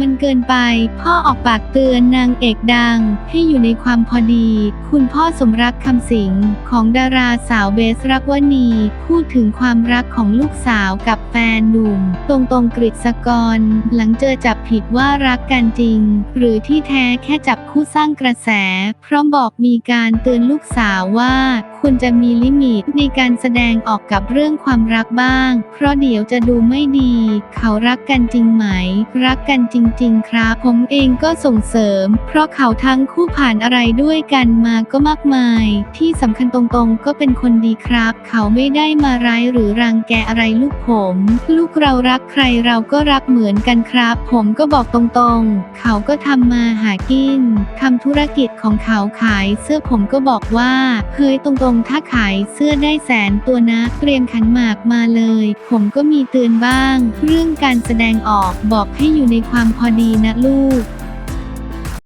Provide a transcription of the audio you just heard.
มันเกินไป พ่อออกปากเตือนนางเอกดัง ให้อยู่ในความพอดี คุณพ่อสมรักคำสิงของดาราสาวเบสรักวณี พูดถึงความรักของลูกสาวกับแฟนหนุ่ม ตรงตรงกฤษกร หลังเจอจับผิดว่ารักกันจริง หรือที่แท้แค่จับคู่สร้างกระแส พร้อมบอกมีการเตือนลูกสาวว่า ควรจะมีลิมิตในการแสดงออกกับเรื่องความรักบ้าง เพราะเดี๋ยวจะดูไม่ดี เขารักกันจริงไหม รักกันจริง ๆ ครับ ผมเองก็ส่งเสริม เพราะเขาทั้งคู่ผ่านอะไรด้วยกันมาก็มากมาย ที่สำคัญตรงๆ ก็เป็นคนดีครับ เขาไม่ได้มาร้ายหรือรังแกอะไรลูกผม ลูกเรารักใครเราก็รักเหมือนกันครับ ผมก็บอกตรงๆ เขาก็ทำมาหากินทำธุรกิจของเขาขายเสื้อผมก็บอกว่าเฮ้ยตรงๆถ้าขายเสื้อได้แสนตัวนะเตรียมขันหมากมาเลย ผมก็มีเตือนบ้าง เรื่องการแสดงออกบอกให้อยู่ในความพอดีนะลูก